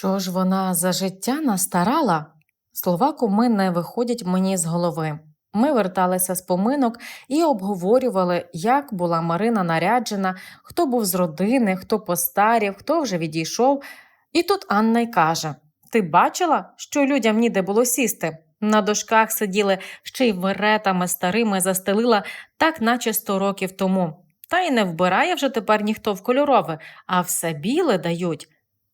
Що ж вона за життя настарала? Слова куми не виходять мені з голови. Ми верталися з поминок і обговорювали, як була Марина наряджена, хто був з родини, хто постарів, хто вже відійшов. І тут Анна й каже: Ти бачила, що людям ніде було сісти? На дошках сиділи ще й веретами старими застелила, так наче сто років тому. Та й не вбирає вже тепер ніхто в кольорове, а все біле дають.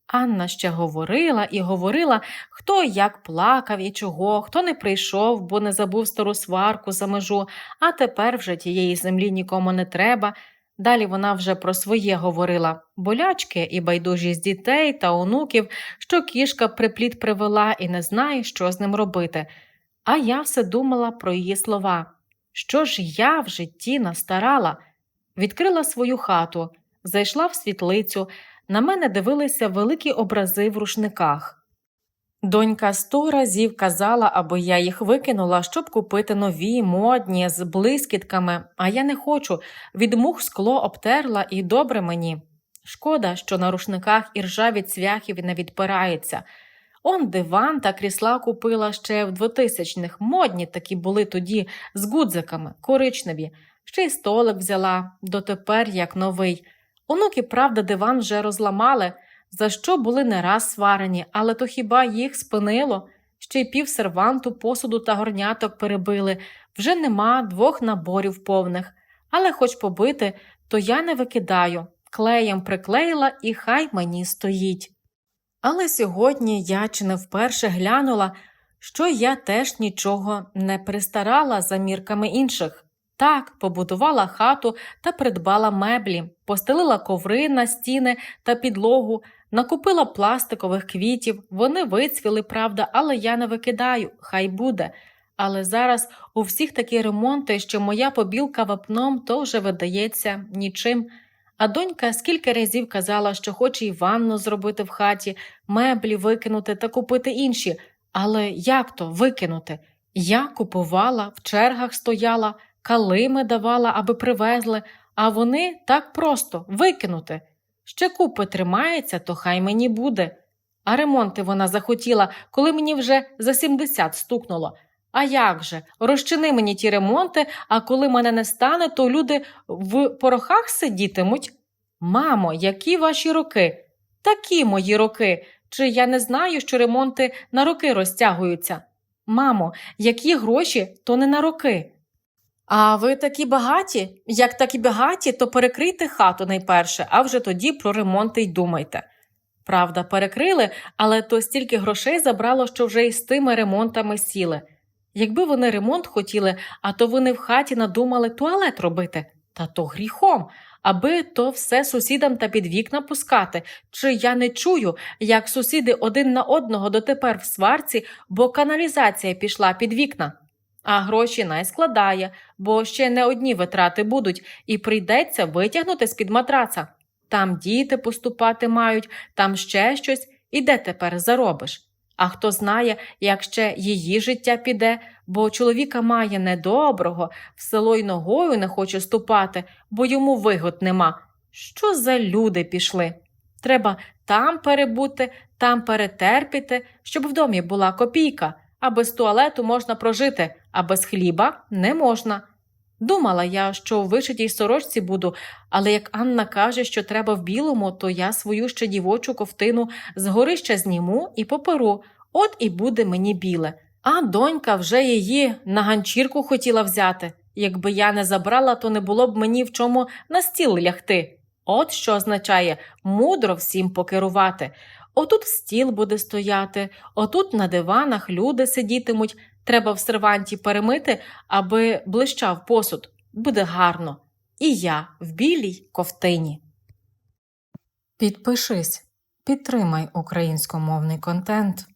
Анна ще говорила і говорила, хто як плакав і чого, хто не прийшов, бо не забув стару сварку за межу, а тепер вже тієї землі нікому не треба. Далі вона вже про своє говорила болячки і байдужість дітей та онуків, що кішка припліт привела і не знає, що з ним робити. А я все думала про її слова. Що ж я в житті настарала? Відкрила свою хату, зайшла в світлицю. На мене дивилися великі образи в рушниках. Донька сто разів казала, аби я їх викинула, щоб купити нові, модні, з блискітками, а я не хочу, від мух скло обтерла і добре мені. Шкода, що на рушниках і ржаві цвяхів не відпирається. Он диван та крісла купила ще в 2000-х, модні такі були тоді, з гудзиками, коричневі, ще й столик взяла, дотепер як новий. Онуки, правда, диван вже розламали, за що були не раз сварені, але то хіба їх спинило? Ще й пів серванту, посуду та горняток перебили, вже нема двох наборів повних. Але хоч побити, то я не викидаю, клеєм приклеїла і хай мені стоїть. Але сьогодні я чи не вперше глянула, що я теж нічого не пристарала за мірками інших. Так, побудувала хату та придбала меблі, постелила коври на стіни та підлогу, накупила пластикових квітів, вони вицвіли, правда, але я не викидаю, хай буде. Але зараз у всіх такі ремонти, що моя побілка вапном то вже видається нічим. А донька скільки разів казала, що хоче і ванну зробити в хаті, меблі викинути та купити інші. Але як то викинути? Я купувала, в чергах стояла, калими давала, аби привезли, а вони так просто викинути. Ще купи тримається, то хай мені буде. А ремонти вона захотіла, коли мені вже за 70 стукнуло. А як же? Розчини мені ті ремонти, а коли мене не стане, то люди в порохах сидітимуть. Мамо, які ваші роки? Такі мої роки. Чи я не знаю, що ремонти на роки розтягуються? Мамо, які гроші, то не на роки. А ви такі багаті? Як такі багаті, то перекрийте хату найперше, а вже тоді про ремонти й думайте. Правда, перекрили, але то стільки грошей забрало, що вже і з тими ремонтами сіли. Якби вони ремонт хотіли, а то вони в хаті надумали туалет робити, та то гріхом, аби то все сусідам та під вікна пускати. Чи я не чую, як сусіди один на одного дотепер в сварці, бо каналізація пішла під вікна. А гроші най складає, бо ще не одні витрати будуть, і прийдеться витягнути з-під матраца. Там діти поступати мають, там ще щось, і де тепер заробиш? А хто знає, як ще її життя піде, бо чоловіка має недоброго, в село й ногою не хоче ступати, бо йому вигод нема. Що за люди пішли? Треба там перебути, там перетерпіти, щоб в домі була копійка, а без туалету можна прожити, а без хліба не можна. Думала я, що в вишитій сорочці буду, але як Анна каже, що треба в білому, то я свою ще дівочу ковтину з горища зніму і поперу, от і буде мені біле. А донька вже її на ганчірку хотіла взяти. Якби я не забрала, то не було б мені в чому на стіл лягти. От що означає мудро всім покерувати. Отут стіл буде стояти, отут на диванах люди сидітимуть. Треба в серванті перемити, аби блищав посуд. Буде гарно. І я в білій ковтині. Підпишись, підтримай українськомовний контент.